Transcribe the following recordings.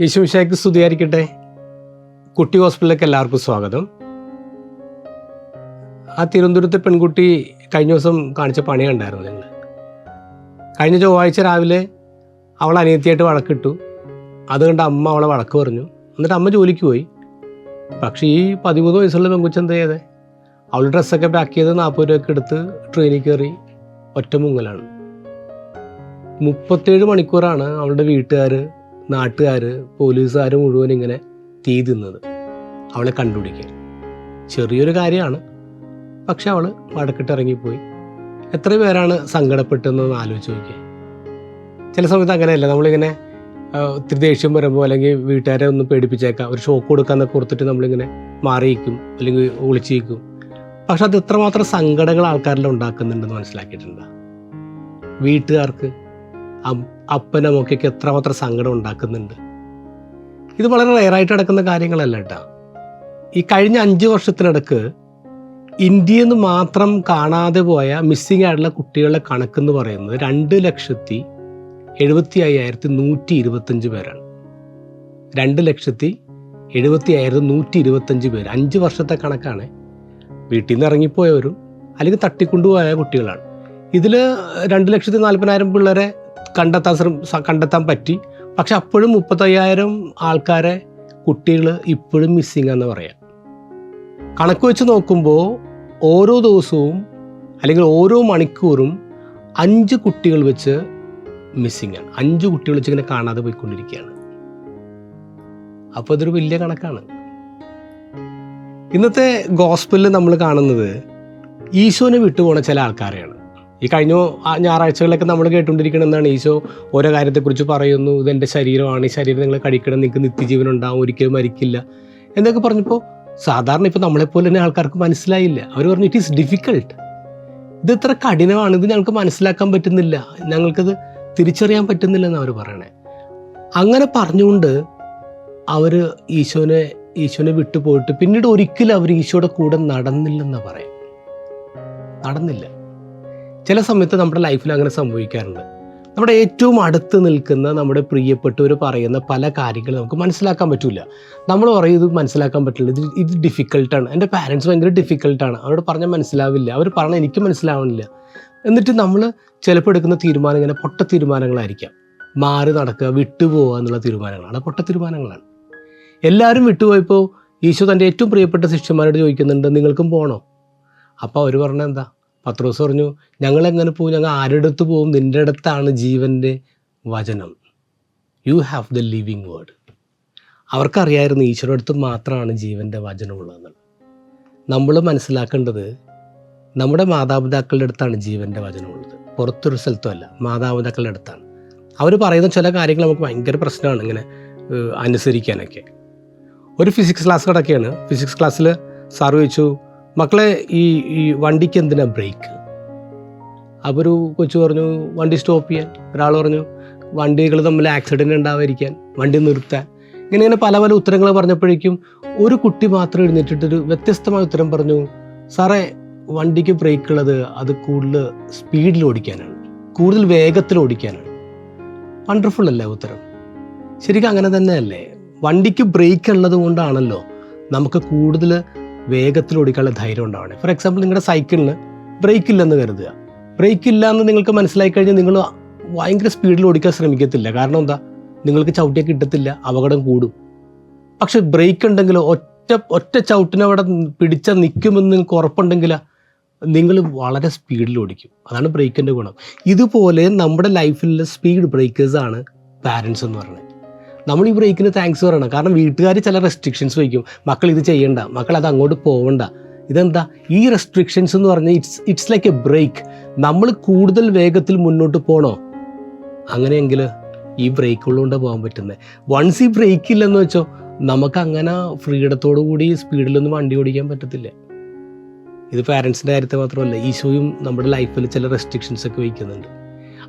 യേശുവിശായ്ക്ക് സ്തുതിയായിരിക്കട്ടെ. കുട്ടി ഹോസ്പിറ്റലിലേക്ക് എല്ലാവർക്കും സ്വാഗതം. ആ തിരുവനന്തപുരത്തെ പെൺകുട്ടി കഴിഞ്ഞ ദിവസം കാണിച്ച പണി കണ്ടായിരുന്നു ഞങ്ങൾ കഴിഞ്ഞ ചൊവ്വാഴ്ച രാവിലെ അവൾ അനിയത്തിയായിട്ട് വഴക്കിട്ടു. അതുകൊണ്ട് അമ്മ അവളെ വഴക്ക് പറഞ്ഞു. എന്നിട്ട് അമ്മ ജോലിക്ക് പോയി. പക്ഷേ ഈ പതിമൂന്ന് വയസ്സുള്ള പെൺകുട്ടി എന്ത് ചെയ്തേ? അവൾ ഡ്രസ്സൊക്കെ പാക്ക് ചെയ്ത് നാൽപ്പത് രൂപയൊക്കെ എടുത്ത് ട്രെയിനിൽ കയറി ഒറ്റ മുങ്ങലാണ്. മുപ്പത്തേഴ് മണിക്കൂറാണ് അവളുടെ വീട്ടുകാർ നാട്ടുകാർ പോലീസുകാർ മുഴുവൻ ഇങ്ങനെ തീ തിന്നത്. അവളെ കണ്ടുപിടിക്കാൻ. ചെറിയൊരു കാര്യമാണ്. പക്ഷെ അവൾ വടക്കിട്ടിറങ്ങിപ്പോയി എത്ര പേരാണ് സങ്കടപ്പെട്ടതെന്ന് ആലോചിച്ച് നോക്കിയത് ചില സമയത്ത് അങ്ങനെയല്ല. നമ്മളിങ്ങനെ ഒത്തിരി ദേഷ്യം വരുമ്പോൾ അല്ലെങ്കിൽ വീട്ടുകാരെ ഒന്ന് പേടിപ്പിച്ചേക്കാം. ഒരു ഷോക്ക് കൊടുക്കാന്നൊക്കെ കൊടുത്തിട്ട് നമ്മളിങ്ങനെ മാറിയിരിക്കും. അല്ലെങ്കിൽ ഒളിച്ചിരിക്കും. പക്ഷെ അത് എത്രമാത്രം സങ്കടങ്ങൾ ആൾക്കാരിൽ ഉണ്ടാക്കുന്നുണ്ടെന്ന് മനസ്സിലാക്കിയിട്ടുണ്ട്? വീട്ടുകാർക്ക് അം- അപ്പനും അമ്മയ്ക്കൊക്കെ എത്രമാത്രം സങ്കടം ഉണ്ടാക്കുന്നുണ്ട്. ഇത് വളരെ റയറായിട്ട് നടക്കുന്ന കാര്യങ്ങളല്ല കേട്ടോ. ഈ കഴിഞ്ഞ അഞ്ച് വർഷത്തിനിടക്ക് ഇന്ത്യയിൽ നിന്ന് മാത്രം കാണാതെ പോയ മിസ്സിംഗ് ആയിട്ടുള്ള കുട്ടികളുടെ കണക്കെന്ന് പറയുന്നത് രണ്ട് ലക്ഷത്തി എഴുപത്തി അയ്യായിരത്തി നൂറ്റി ഇരുപത്തഞ്ച് പേരാണ്. രണ്ട് ലക്ഷത്തി എഴുപത്തി അയ്യായിരത്തി നൂറ്റി ഇരുപത്തഞ്ച് പേര്. അഞ്ച് വർഷത്തെ കണക്കാണ്. വീട്ടിൽ നിന്ന് ഇറങ്ങിപ്പോയവരും അല്ലെങ്കിൽ തട്ടിക്കൊണ്ടുപോയ കുട്ടികളാണ്. ഇതിൽ രണ്ട് ലക്ഷത്തി നാൽപ്പതിനായിരം പിള്ളേരെ കണ്ടെത്താൻ ശ്രമ കണ്ടെത്താൻ പറ്റി. പക്ഷെ അപ്പോഴും മുപ്പത്തയ്യായിരം ആൾക്കാരെ കുട്ടികൾ ഇപ്പോഴും മിസ്സിംഗ് എന്ന് പറയാം. കണക്ക് വെച്ച് നോക്കുമ്പോൾ ഓരോ ദിവസവും അല്ലെങ്കിൽ ഓരോ മണിക്കൂറും അഞ്ച് കുട്ടികൾ വെച്ച് മിസ്സിംഗ് ആണ്. അഞ്ച് കുട്ടികൾ വെച്ച് ഇങ്ങനെ കാണാതെ പോയിക്കൊണ്ടിരിക്കുകയാണ്. അപ്പോൾ ഇതൊരു വലിയ കണക്കാണ്. ഇന്നത്തെ ഗോസ്പലിൽ നമ്മൾ കാണുന്നത് ഈശോനെ വിട്ടുപോണ ചില ആൾക്കാരെയാണ്. ഈ കഴിഞ്ഞ ഞായറാഴ്ചകളിലൊക്കെ നമ്മൾ കേട്ടുകൊണ്ടിരിക്കണമെന്നാണ് ഈശോ ഓരോ കാര്യത്തെക്കുറിച്ച് പറയുന്നു. ഇതെന്റെ ശരീരമാണ്. ഈ ശരീരം നിങ്ങൾ കഴിക്കണം നിങ്ങൾക്ക് നിത്യജീവൻ ഉണ്ടാവും. ഒരിക്കലും മരിക്കില്ല. എന്നൊക്കെ പറഞ്ഞപ്പോൾ സാധാരണ ഇപ്പോൾ നമ്മളെപ്പോലെ തന്നെ ആൾക്കാർക്ക് മനസ്സിലായില്ല. അവർ പറഞ്ഞു ഇറ്റ് ഈസ് ഡിഫിക്കൾട്ട് ഇത് ഇത്ര കഠിനമാണ്. ഇത് ഞങ്ങൾക്ക് മനസ്സിലാക്കാൻ പറ്റുന്നില്ല. ഞങ്ങൾക്കത് തിരിച്ചറിയാൻ പറ്റുന്നില്ല എന്ന് അവർ പറയണേ. അങ്ങനെ പറഞ്ഞുകൊണ്ട് അവർ ഈശോനെ ഈശോനെ വിട്ടുപോയിട്ട് പിന്നീട് ഒരിക്കലും അവർ ഈശോയുടെ കൂടെ നടന്നില്ലെന്നാണ് പറയാം. നടന്നില്ല. ചില സമയത്ത് നമ്മുടെ ലൈഫിൽ അങ്ങനെ സംഭവിക്കാറുണ്ട്. നമ്മുടെ ഏറ്റവും അടുത്ത് നിൽക്കുന്ന നമ്മുടെ പ്രിയപ്പെട്ടവർ പറയുന്ന പല കാര്യങ്ങളും നമുക്ക് മനസ്സിലാക്കാൻ പറ്റില്ല നമ്മൾ പറയും ഇത് മനസ്സിലാക്കാൻ പറ്റില്ല. ഇത് ഇത് ഡിഫിക്കൽട്ടാണ് എന്റെ പാരൻസ് ഭയങ്കര ഡിഫിക്കൽട്ടാണ് അവരോട് പറഞ്ഞാൽ മനസ്സിലാവില്ല. അവർ പറഞ്ഞാൽ എനിക്ക് മനസ്സിലാവണില്ല. എന്നിട്ട് നമ്മൾ ചിലപ്പോൾ എടുക്കുന്ന തീരുമാനം ഇങ്ങനെ പൊട്ട തീരുമാനങ്ങളായിരിക്കാം. മാറി നടക്കുക വിട്ടുപോവുക എന്നുള്ള തീരുമാനങ്ങളാണ്. പൊട്ട തീരുമാനങ്ങളാണ്. എല്ലാവരും വിട്ടുപോയപ്പോൾ ഈശോ തന്റെ ഏറ്റവും പ്രിയപ്പെട്ട ശിഷ്യന്മാരോട് ചോദിക്കുന്നുണ്ട് നിങ്ങൾക്കും പോകണോ അപ്പോൾ അവർ പറഞ്ഞ എന്താ? പത്രോസ് പറഞ്ഞു ഞങ്ങൾ എങ്ങനെ പോകും ഞങ്ങൾ ആരുടെ അടുത്ത് പോകും നിന്റെ അടുത്താണ് ജീവന്റെ വചനം. You have the living word അവർക്കറിയായിരുന്നു ഈശ്വരുടെ അടുത്ത് മാത്രമാണ് ജീവന്റെ വചനമുള്ളതെന്ന് നമ്മൾ മനസ്സിലാക്കേണ്ടത് നമ്മുടെ മാതാപിതാക്കളുടെ അടുത്താണ് ജീവന്റെ വചനമുള്ളത്. പുറത്തൊരു സ്ഥലത്തുമല്ല മാതാപിതാക്കളുടെ അടുത്താണ്. അവർ പറയുന്ന ചില കാര്യങ്ങൾ നമുക്ക് ഭയങ്കര പ്രശ്നമാണ് ഇങ്ങനെ അനുസരിക്കാനൊക്കെ. ഒരു ഫിസിക്സ് ക്ലാസ് കിടക്കുകയാണ് ഫിസിക്സ് ക്ലാസ്സിൽ സാർ ചോദിച്ചു മക്കളെ ഈ ഈ വണ്ടിക്ക് എന്തിനാ ബ്രേക്ക് ഒരു കൊച്ചു പറഞ്ഞു വണ്ടി സ്റ്റോപ്പ് ചെയ്യാൻ. ഒരാൾ പറഞ്ഞു വണ്ടികൾ തമ്മിൽ ആക്സിഡന്റ് ഉണ്ടാവാതിരിക്കാൻ വണ്ടി നിർത്താൻ. ഇങ്ങനെ ഇങ്ങനെ പല പല ഉത്തരങ്ങൾ പറഞ്ഞപ്പോഴേക്കും ഒരു കുട്ടി മാത്രം എഴുന്നേറ്റിട്ടൊരു വ്യത്യസ്തമായ ഉത്തരം പറഞ്ഞു സാറേ വണ്ടിക്ക് ബ്രേക്ക് ഉള്ളത് അത് കൂടുതൽ സ്പീഡിൽ ഓടിക്കാനാണ് കൂടുതൽ വേഗത്തിൽ ഓടിക്കാനാണ്. വണ്ടർഫുൾ അല്ലേ ഉത്തരം? ശരിക്കും അങ്ങനെ തന്നെയല്ലേ? വണ്ടിക്ക് ബ്രേക്ക് ഉള്ളത് കൊണ്ടാണല്ലോ നമുക്ക് കൂടുതൽ വേഗത്തിൽ ഓടിക്കാനുള്ള ധൈര്യം ഉണ്ടാവണം. ഫോർ എക്സാമ്പിൾ നിങ്ങളുടെ സൈക്കിളിന് ബ്രേക്ക് ഇല്ലെന്ന് കരുതുക. ബ്രേക്ക് ഇല്ല എന്ന് നിങ്ങൾക്ക് മനസ്സിലായി കഴിഞ്ഞാൽ നിങ്ങൾ ഭയങ്കര സ്പീഡിൽ ഓടിക്കാൻ ശ്രമിക്കത്തില്ല. കാരണം എന്താ? നിങ്ങൾക്ക് ചവിട്ടിയെ കിട്ടത്തില്ല അപകടം കൂടും. പക്ഷെ ബ്രേക്ക് ഉണ്ടെങ്കിൽ ഒറ്റ ഒറ്റ ചവിട്ടിനെ അവിടെ പിടിച്ചാൽ നിൽക്കുമെന്ന് നിങ്ങൾക്ക് ഉറപ്പുണ്ടെങ്കിൽ നിങ്ങൾ വളരെ സ്പീഡിൽ ഓടിക്കും. അതാണ് ബ്രേക്കിന്റെ ഗുണം. ഇതുപോലെ നമ്മുടെ ലൈഫിലെ സ്പീഡ് ബ്രേക്കേഴ്സാണ് പാരൻസ് എന്ന് പറയുന്നത്. നമ്മൾ ഈ ബ്രേക്കിന് താങ്ക്സ് പറയണം. കാരണം വീട്ടുകാർ ചില റെസ്ട്രിക്ഷൻസ് വയ്ക്കും. മക്കൾ ഇത് ചെയ്യണ്ട. മക്കൾ അത് അങ്ങോട്ട് പോവണ്ട. ഇതെന്താ? ഈ റെസ്ട്രിക്ഷൻസ് എന്ന് പറഞ്ഞാൽ it's it's like a brake നമ്മൾ കൂടുതൽ വേഗത്തിൽ മുന്നോട്ട് പോകണോ അങ്ങനെയെങ്കിൽ ഈ ബ്രേക്ക് ഉള്ളതുകൊണ്ട് പോകാൻ പറ്റുന്നത് വൺസ് ഈ ബ്രേക്ക് ഇല്ലെന്ന് വെച്ചോ നമുക്ക് അങ്ങനെ ഫ്രീഡത്തോടു കൂടി സ്പീഡിലൊന്നും വണ്ടി ഓടിക്കാൻ പറ്റത്തില്ല. ഇത് പാരൻസിന്റെ കാര്യത്തെ മാത്രമല്ല ഈശോയും നമ്മുടെ ലൈഫിൽ ചില റെസ്ട്രിക്ഷൻസ് ഒക്കെ വയ്ക്കുന്നുണ്ട്.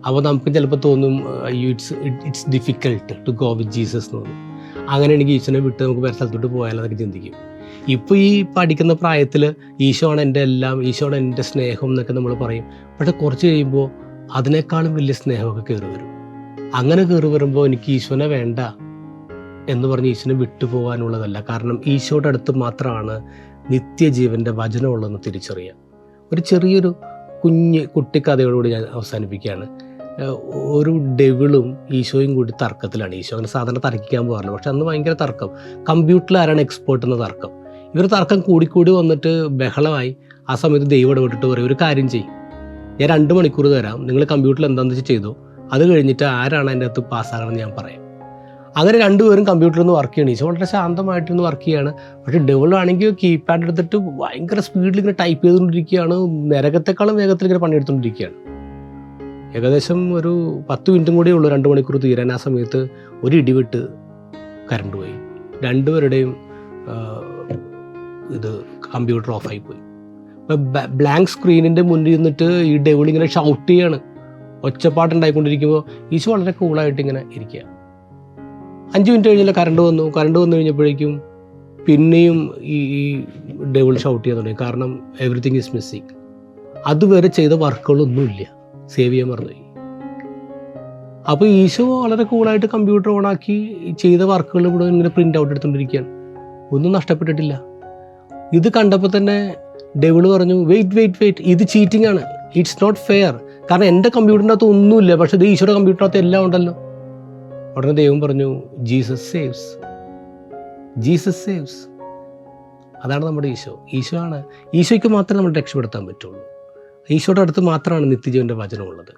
അപ്പോൾ നമുക്ക് ചിലപ്പോൾ തോന്നും അയ്യോ it's it's difficult to go with Jesus എന്ന് തോന്നും. അങ്ങനെയാണെങ്കിൽ ഈശോനെ വിട്ട് നമുക്ക് വേറെ സ്ഥലത്തോട്ട് പോയാലെന്നൊക്കെ ചിന്തിക്കും. ഇപ്പോൾ ഈ പഠിക്കുന്ന പ്രായത്തിൽ ഈശോ ആണ് എന്റെ എല്ലാം ഈശോ ആണ് എന്റെ സ്നേഹം എന്നൊക്കെ നമ്മൾ പറയും. പക്ഷെ കുറച്ച് കഴിയുമ്പോൾ അതിനേക്കാളും വലിയ സ്നേഹമൊക്കെ കയറി വരും. അങ്ങനെ കയറി വരുമ്പോൾ എനിക്ക് ഈശോനെ വേണ്ട എന്ന് പറഞ്ഞ് ഈശോനെ വിട്ടുപോകാനുള്ളതല്ല കാരണം ഈശോയുടെ അടുത്ത് മാത്രമാണ് നിത്യജീവന്റെ വചനമുള്ളതെന്ന് തിരിച്ചറിയുക. ഒരു ചെറിയൊരു കുഞ്ഞ് കുട്ടിക്കഥയോടുകൂടി ഞാൻ അവസാനിപ്പിക്കുകയാണ്. ഒരു ഡെവിളും ഈശോയും കൂടി തർക്കത്തിലാണ്. ഈശോ അങ്ങനെ സാധാരണ തർക്കിക്കാൻ പോകാറില്ല. പക്ഷെ അന്ന് ഭയങ്കര തർക്കം. കമ്പ്യൂട്ടറിൽ ആരാണ് എക്സ്പേർട്ട് എന്ന തർക്കം. ഇവർ തർക്കം കൂടിക്കൂടി വന്നിട്ട് ബഹളമായി. ആ സമയത്ത് ദൈവം ഇടപെട്ടിട്ട് പറയും ഒരു കാര്യം ചെയ്യും. ഞാൻ രണ്ട് മണിക്കൂർ തരാം. നിങ്ങൾ കമ്പ്യൂട്ടറിൽ എന്താണെന്ന് വെച്ച് ചെയ്തു. അത് കഴിഞ്ഞിട്ട് ആരാണ് അതിന്റെ അകത്ത് പാസ്സാകണമെന്ന് ഞാൻ പറയാം. അങ്ങനെ രണ്ടുപേരും കമ്പ്യൂട്ടറിൽ നിന്ന് വർക്ക് ചെയ്യണം. ഈശോ വളരെ ശാന്തമായിട്ടിരുന്ന് വർക്ക് ചെയ്യാണ്. പക്ഷേ ഡെവലാണെങ്കിൽ കീപാഡ് എടുത്തിട്ട് ഭയങ്കര സ്പീഡിൽ ഇങ്ങനെ ടൈപ്പ് ചെയ്തുകൊണ്ടിരിക്കുകയാണ്. നരകത്തെക്കാളും വേഗത്തിൽ ഇങ്ങനെ പണിയെടുത്തുകൊണ്ടിരിക്കുകയാണ്. ഏകദേശം ഒരു പത്ത് മിനിറ്റും കൂടിയേ ഉള്ളൂ രണ്ട് മണിക്കൂർ തീരാൻ. ആ സമയത്ത് ഒരു ഇടിവിട്ട് കറണ്ട് പോയി. രണ്ടുപേരുടെയും ഇത് കമ്പ്യൂട്ടർ ഓഫായി പോയി. ബ്ലാങ്ക് സ്ക്രീനിന്റെ മുന്നിൽ നിന്നിട്ട് ഈ ഡെവിൾ ഇങ്ങനെ ഷൗട്ട് ചെയ്യാണ്. ഒച്ചപ്പാട്ടുണ്ടായിക്കൊണ്ടിരിക്കുമ്പോൾ ഈശോ വളരെ കൂളായിട്ട് ഇങ്ങനെ ഇരിക്കുക. അഞ്ച് മിനിറ്റ് കഴിഞ്ഞാൽ കറണ്ട് വന്നു. കറണ്ട് വന്നു കഴിഞ്ഞപ്പോഴേക്കും പിന്നെയും ഈ ഈ ഡെവിൾ ഷൗട്ട് ചെയ്യാൻ തുടങ്ങി. കാരണം എവറിത്തിങ് ഈസ് മിസ്സിങ് അതുവരെ ചെയ്ത വർക്കുകളൊന്നുമില്ല സേവ് ചെയ്യാൻ മറന്നുപോയി. അപ്പോൾ ഈശോ വളരെ കൂളായിട്ട് കമ്പ്യൂട്ടർ ആക്കി ചെയ്ത വർക്കുകൾ ഇവിടെ ഇങ്ങനെ പ്രിന്റ് ഔട്ട് എടുത്തുകൊണ്ടിരിക്കുകയാണ് ഒന്നും നഷ്ടപ്പെട്ടിട്ടില്ല. ഇത് കണ്ടപ്പോൾ തന്നെ ഡെവിൾ പറഞ്ഞു വെയിറ്റ് വെയിറ്റ് വെയിറ്റ് ഇത് ചീറ്റിംഗ് ആണ്. ഇറ്റ്സ് നോട്ട് ഫെയർ കാരണം എന്റെ കമ്പ്യൂട്ടറിന്റെ അകത്ത് ഒന്നുമില്ല പക്ഷേ ഇത് ഈശോയുടെ കമ്പ്യൂട്ടറിനകത്ത് എല്ലാം ഉണ്ടല്ലോ. ഉടനെ ദൈവം പറഞ്ഞു ജീസസ് സേവ്സ് ജീസസ് സേവ്സ് അതാണ് നമ്മുടെ ഈശോ. ഈശോ ആണ്. ഈശോയ്ക്ക് മാത്രമേ നമ്മൾ രക്ഷപ്പെടുത്താൻ പറ്റുള്ളൂ. ഈശോയുടെ അടുത്ത് മാത്രമാണ് നിത്യജീവന്റെ വചനമുള്ളത്.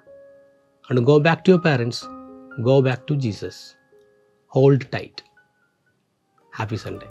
അതുകൊണ്ട് go back to your parents go back to Jesus hold tight happy Sunday